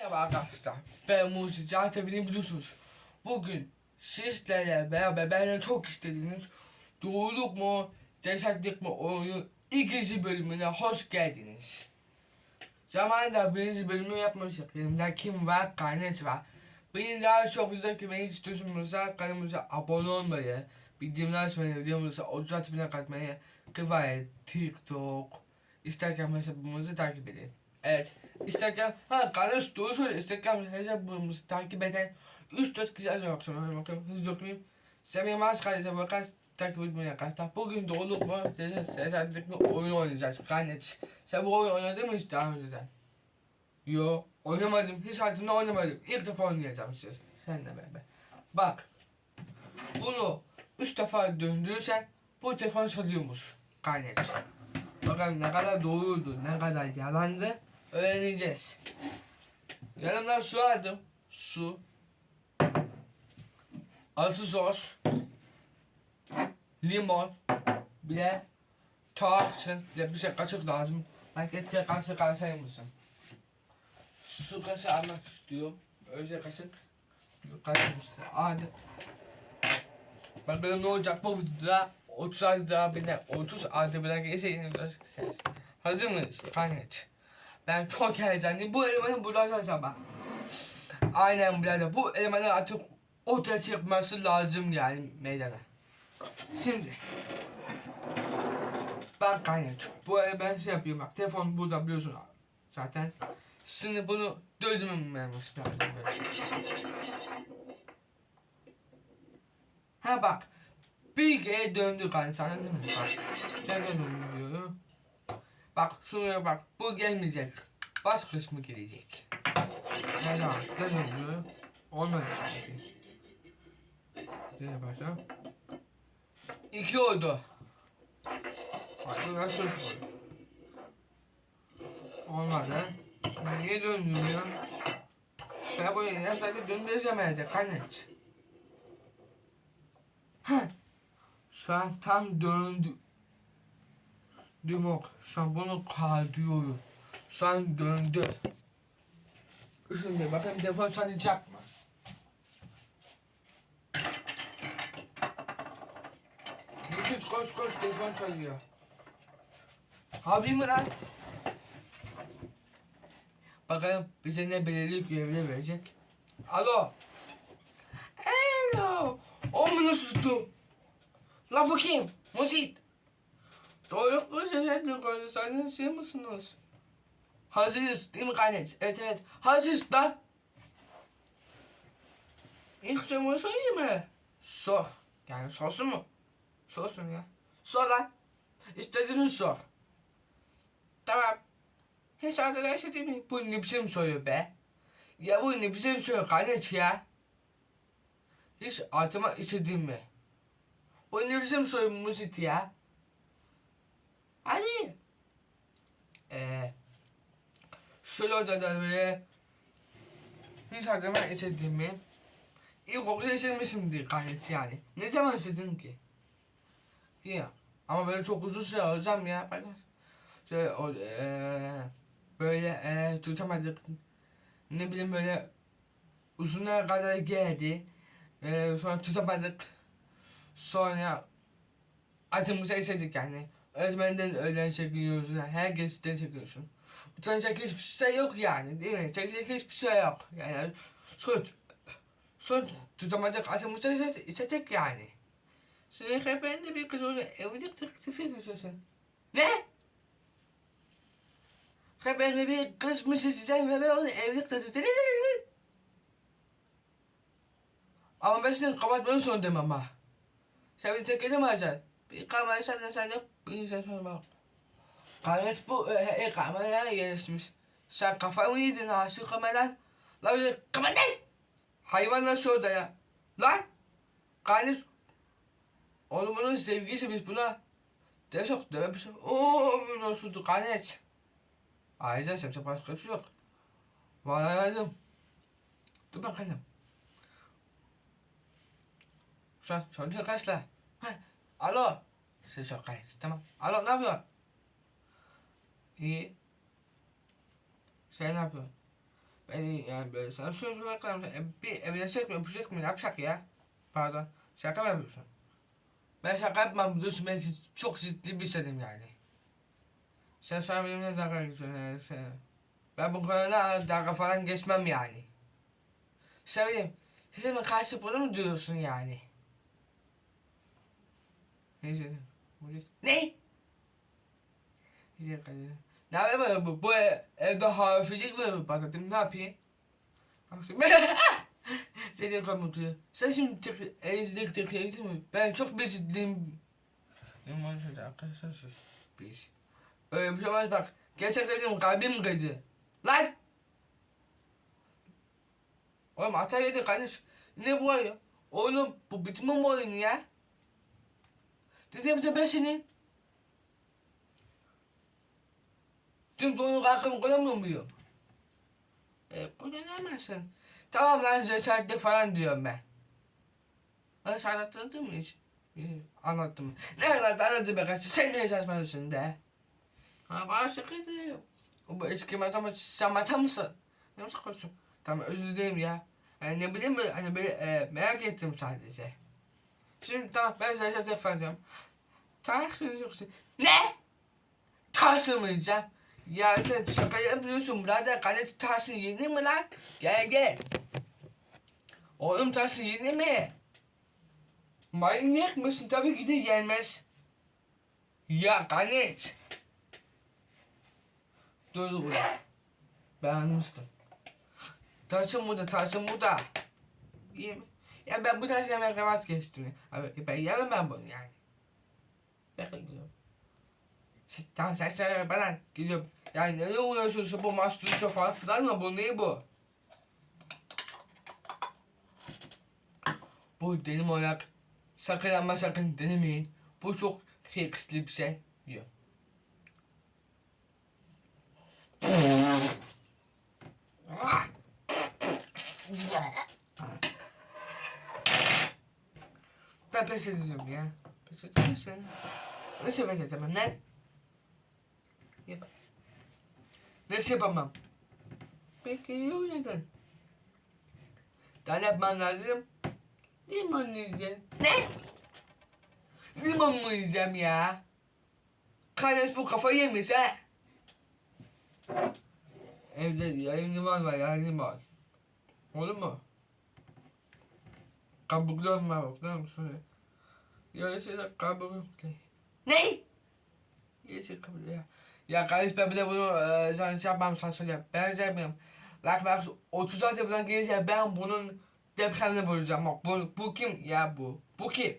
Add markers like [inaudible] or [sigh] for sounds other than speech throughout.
Merhaba arkadaşlar. Ben Muzi. Zaten beni biliyorsunuz. Bugün sizlerle beraber benden çok istediğiniz Doğruluk mu, Cesaretlik mi oyunu ikinci bölümüne hoş geldiniz. Zamanında birinci bölümü yapmıştık. Yanımda kim var? Karnet var. Beni daha çok video görmeyi istiyorsanız kanalımıza abone olmayı, bildirimler açmayı, videomuza 36 bine katmayı, Kıvayet, TikTok, Instagram hesabımızı takip edin. Evet. Instagram, ha kardeş doğru söyle. Instagram hesabımızı takip eden 3-4 kişi arıyor. Sonra bakayım hızlı okuyayım. Semih Maz kardeşe bakar. Takip etmeyi arkadaşlar. Bugün doğruluk mu? Cesaretlik mi? Oyun oynayacağız. Karnet. Sen bu oyun oynadın mı hiç daha önceden? Yo. Oynamadım. Hiç hayatımda oynamadım. İlk defa oynayacağım siz. Senle beraber. Bak. Bunu 3 defa döndürürsen bu telefon çalıyormuş. Karnet. Bakalım ne kadar doğruydu, ne kadar yalandı öğreneceğiz. Yanımdan su aldım. Su. Acı sos. Limon. Bir de tarçın. Bir de şey kaşık lazım. Ben keşke kaşık alsaymışsın. Su kaşığı almak istiyorum. Öyle kaşık. Kaşık işte. Hadi. Bakalım ne olacak bu videoda 30 az daha bir de 30 az de geçeyim. Hazır mıyız? Kaynet. Ben çok heyecanlıyım. Bu elemanı bulacağız ama. Aynen birader. Bu elemanı artık ortaya çıkması lazım yani meydana. Şimdi. Bak kaynet. Bu ben şey yapıyorum bak. Telefon burada biliyorsun zaten. Şimdi bunu döndürmemiz lazım. Böyle. Ha bak. Bir kere döndü kanka anladın mı? Bak. Gel dönüyor. Bak şuraya bak. Bu gelmeyecek. Baş kısmı gelecek. Gel bak. Gel dönüyor. Olmadı. Şuraya başla. İki oldu. Hadi ben söz koy. Olmadı. Niye döndürüyor? Sen bu yine zaten döndüremeyecek kanka. Heh. Şu an tam döndü. Dimok. Şu an bunu kaldırıyorum. An döndü. Şimdi bakayım telefon çalacak mı? Yusuf koş koş telefon çalıyor. Abi mi lan? Bakalım bize ne belirli görevler verecek. Alo. Alo. O mu sustu? Lan bu kim? Musit. Doğru konuşacaktın konuşacaktın şey misiniz? Hazırız değil mi kardeş? Evet evet. Hazırız lan. İlk sorumu söyleyeyim mi? Sor. Yani sorsun mu? Sorsun ya. Sor lan. İstediğini sor. Tamam. Hiç arkadaş değil mi? Bu ne biçim soruyor be? Ya bu ne biçim soruyor kardeş ya? Hiç altıma istediğim mi? Bu ne biçim soyunmuş ya? Hadi. Ee, şöyle odadan böyle hiç aklıma istediğim mi? İlkokul yaşamışımdır gayet yani. Ne zaman istedin ki? Ya ama böyle çok uzun süre olacağım ya. Şöyle o, ee, böyle ee, tutamadık. Ne bileyim böyle uzunlara kadar geldi. Ee, sonra tutamadık. Sonra acımıza istedik yani. Öğretmenden öğlen çekiliyorsun, herkesten çekiliyorsun. Utanacak hiçbir şey yok yani değil mi? Çekilecek hiçbir şey yok. Yani son, son tutamadık acımıza istedik yani. Sonra ben de bir kız onu evlilik teklifi ediyorsun. Ne? De bir kız mı seçeceğim ve ben onu evlilik teklifi Ama ben senin kapatmanı sondum ama. Sen beni tek edemeyeceksin. Bir kamerayı senden sen yok. Bir insan sonra bak. Kardeş bu e, e, kameraya yerleşmiş. Sen kafayı mı yedin ha şu kameradan? Lan bir kapat lan! Hayvanlar şurada ya. Lan! Kardeş. Oğlum bunun sevgisi biz buna. Deve sok deve bir şey. Ooo şurada kardeş. Ayrıca yapacak başka bir şey yok. Vallahi yardım. Dur bakalım. Şu an çocuğu kaçla. Alo. Ses yok kaç. Tamam. Alo ne yapıyorsun? İyi. Sen ne yapıyorsun? Ben yani böyle sana söz bırakalım. E, bir evlensek mi öpecek mi ne yapacak ya? Pardon. Şaka mı yapıyorsun? Ben şaka yapmam biliyorsun ben cid- çok ciddi bir şeydim yani. Sen sonra benimle dalga geçiyorsun yani. Ben bu konuda dalga falan geçmem yani. Söyleyeyim. Size mi karşı bunu mu diyorsun yani? Ne? Ne? Size karşı- Ne yapayım bu? Bu ev- evde hafifecek mi patlatayım? Ne yapayım? [laughs] Seni kamutuyor. Sen şimdi tek, evlilik tekrar mi? Ben çok bezikliyim. Benim şöyle arkadaşlar. Biz. Öyle bir şey olmaz bak. Gerçekten benim kalbim kırdı. Lan! Oğlum hata yedi kardeş. Ne bu var ya? Oğlum bu bitme mi oyunu ya? Dedim de ben senin. Tüm donu kalkım koyamıyor muyum? E, kullanamazsın. Tamam lan cesaretli falan diyorum ben. Ben sana anlattın mı hiç? Ee, Anlattım. Ne anlattı anlattı be kaç. Sen ne saçmalıyorsun be? Ha bana sıkıydı. O bu eski matematik sen mısın? Ne mi sıkıyorsun? Tamam özür dilerim ya. Yani ne bileyim böyle hani böyle e, merak ettim sadece. Şimdi tamam ben sana cesaretli falan diyorum. Tarsın Ne? Tarsılmayacağım. Ya sen şaka yapıyorsun birader. Kaleci tarsın yeni mi lan? Gel gel. Oğlum tarsın yeni mi? Manyak mısın? Tabii ki de gelmez. Ya Ganeş. Dur dur. Ben almıştım. Taşım burada, taşım burada. İyi mi? Ya ben bu taşı yemekle vazgeçtim. Abi ben yemem ben bunu yani. Ben gidiyorum. Siz, tamam sen söyle bana gidiyorum. Yani ne uğraşıyorsun bu mastürçe falan filan mı bu ne bu? Bu denim olarak sakın ama sakın denemeyin. Bu çok riskli bir şey diyor. Ben pes ediyorum ya. Pes edemezsin. Nasıl pes edemem lan? Yap. Nasıl yapamam? Peki iyi oynadın. Daha ne yapman lazım? Limon yiyeceğim. Ne? Limon mu yiyeceğim ya? Kardeş bu kafayı yemiş ha. Evde yarım limon var yarım limon. Olur mu? Kabuklu olma bak ne musun? Yarısı yok ki. Ne? Yarısı kabuklu ya. Ya kardeş ben bir de bunu e, sana şey yapmam sana söyleyeyim. Ben şey yapmayayım. Like bak 36 yapıdan gelirse ben bunun depremini bulacağım. Bak bu, bu kim ya bu? Bu kim?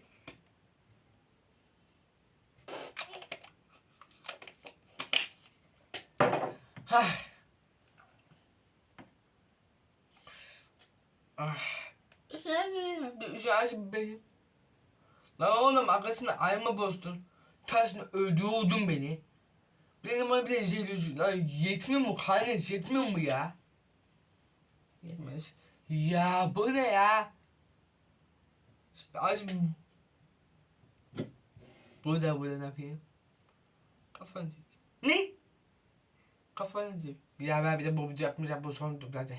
Hah. Ah. Şarj benim. Lan oğlum arkasında ayımı bozdun. Tersine öldürdün beni. Benim bir de zehirli Lan yetmiyor mu? Karnes yetmiyor mu ya? Yetmez. Ya bu ne ya? Az Burada burada ne yapayım? Kafanı dik. Ne? Kafanı dik. Ya ben bir de bu yapmayacağım bu son dublade.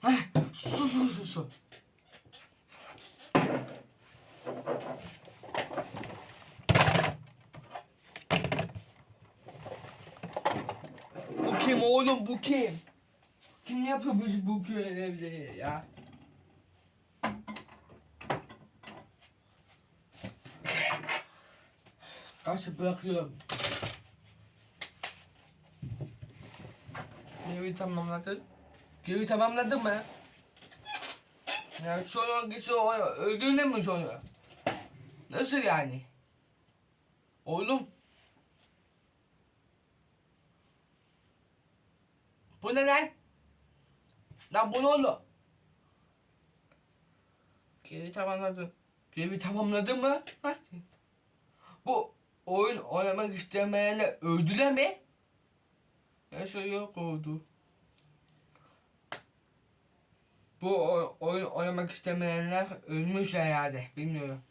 Hah, su su su su. Bu kim oğlum bu kim? Kim yapıyor bu, bu görevleri ya? Kaçıp bırakıyorum. Görevi tamamladın. Görevi tamamladın mı? Ya sonra sonra öldürdün mü sonra? Nasıl yani? Oğlum. Bu ne lan? Lan bu ne oldu? Görevi tamamladın. Görevi tamamladın mı? Bu oyun oynamak istemeyenler öldüler mi? Neyse yok oldu. Bu oyun oynamak istemeyenler ölmüş herhalde. Bilmiyorum.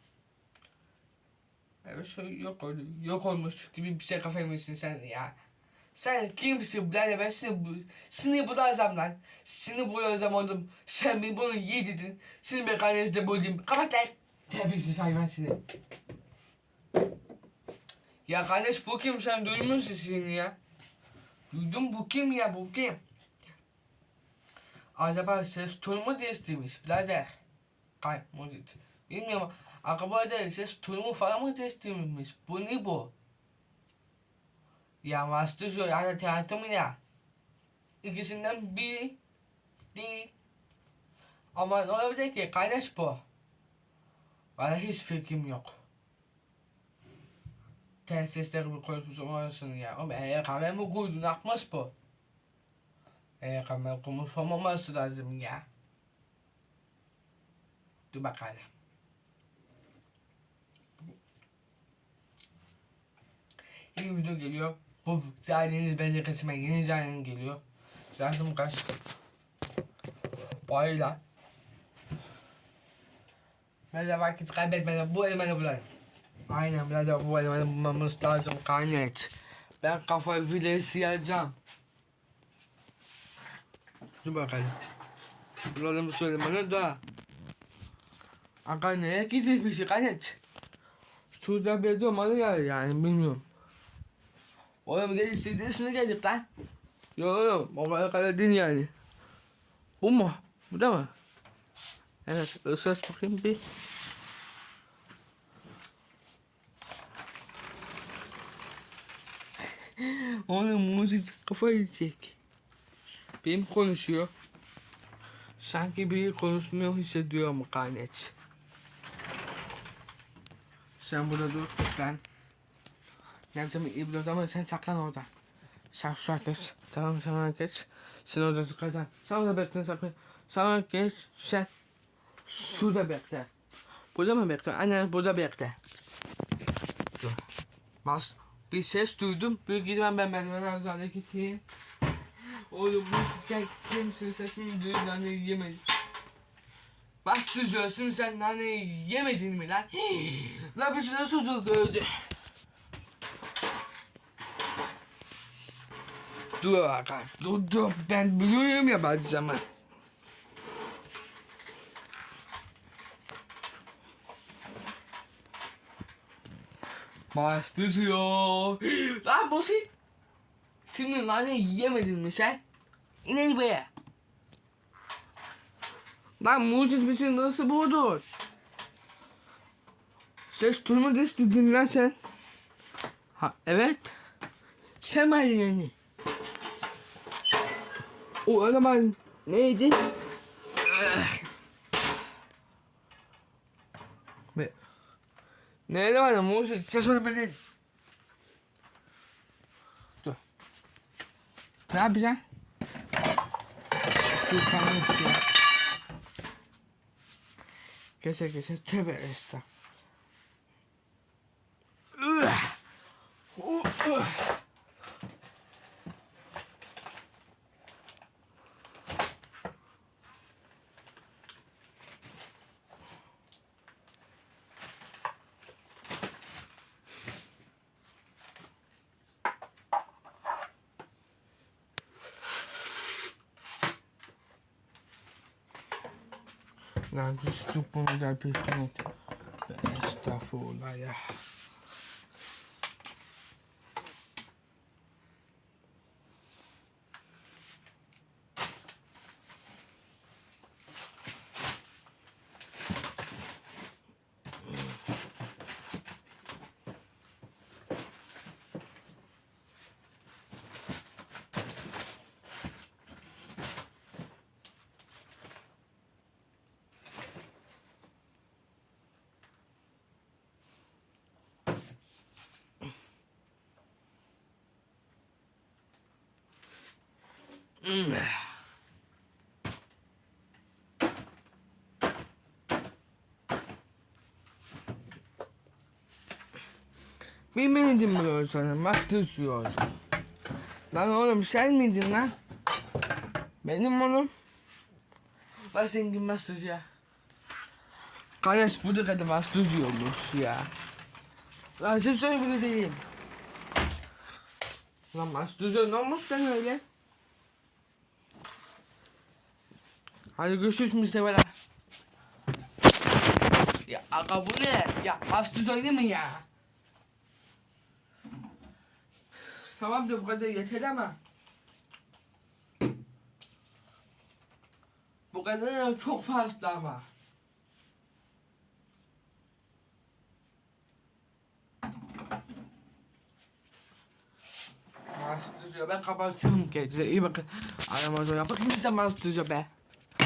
Evet yok öyle. Yok olmuş gibi bir şey kafaymışsın sen ya. Sen kimsin birader ben seni, seni bularsam lan. Seni bularsam oğlum. Sen beni bunu yedirdin. Seni ben karnınızda bulayım. Kapat lan. Terbiyesiz hayvan seni. Ya kardeş bu kim sen duydun sesini ya? Duydun bu kim ya bu kim? Acaba ses tonu değiştirmiş birader? Kay mucit. Bilmiyorum. Acaba ses tonu falan mı değiştirmiş? Bu ne bu? Ya master show ya da mu ya? İkisinden biri değil. Ama ne olabilir ki kardeş bu? Bana hiç fikrim yok. Tesisleri bir koymuş olmalısın ya. Ama eğer kamer mi koydun akmaz bu. Eğer kamer koymuş olmaması lazım ya. Dur bakalım. Yeni video geliyor. Bu zanneniz bence kısmen yeni zannenin geliyor. Zaten kaç. Bayla. Böyle vakit kaybetmeden bu elmanı bulalım. Aynen birader bu elmanı bulmamız lazım kaynet. Ben kafayı filesi yazacağım. Dur bakalım. Bulalım şu elmanı da. Aga neye gidilmiş kaynet? Şurada bir dumanı yer yani bilmiyorum. Oğlum gel istediğisine geldik lan. Yok yok o kadar kadar değil yani. Bu mu? Bu da mı? Evet ısırs bakayım bir. [laughs] Oğlum müzik kafayı yiyecek. Benim konuşuyor. Sanki biri konuşmuyor hissediyorum kanet. Sen burada dur ben. Yapacağım iblis ama sen saklan orada. Sen şu geç. Tamam sen geç. Sen orada tıkacaksın. Sen orada bekle saklan. Sen geç. Sen şurada bekle. Burada mı bekle? Aynen burada bekle. Dur. Bas. Bir ses duydum. Bir gidemem ben merdiven ağzına gideyim. Oğlum bu sen kimsin sesini duydun anne yemedin. Bastı diyorsun sen nane yemedin mi lan? Lan bir şey nasıl öldü? Dur bakalım. Dur dur ben biliyorum ya bazı zaman. Bastı diyor. Lan bu şey. Şimdi nane yemedin mi sen? İn buraya. Lan mucit misin nasıl buldun? Ses turmu istedin lan sen. Ha evet. Sen yani? O zaman neydi? Ve Neydi var ya mucit? Ses bana beni. Dur. Ne yapacaksın? Dur kanım ya. Kese kese tövbe estağfurullah. Lan düştük bunu da bir Estağfurullah ya. Bilmedin mi sana? Master suyuyordu. Lan oğlum sen miydin lan? Benim oğlum. Sen kim master ya? Kardeş bu da kadar master yiyormuş ya. Lan siz söyle bir diyeyim. Lan maç düzen olmuş lan öyle. Hadi görüşürüz Mustafa. Ya aga bu ne? Ya maç düzenli mi ya? Tamam da bu kadar yeter ama. Bu kadar da çok fazla ama. Maç düzüyor. Ben kapatıyorum. Kendinize iyi bakın. Aramazda yapın. Kimse maç düzüyor be.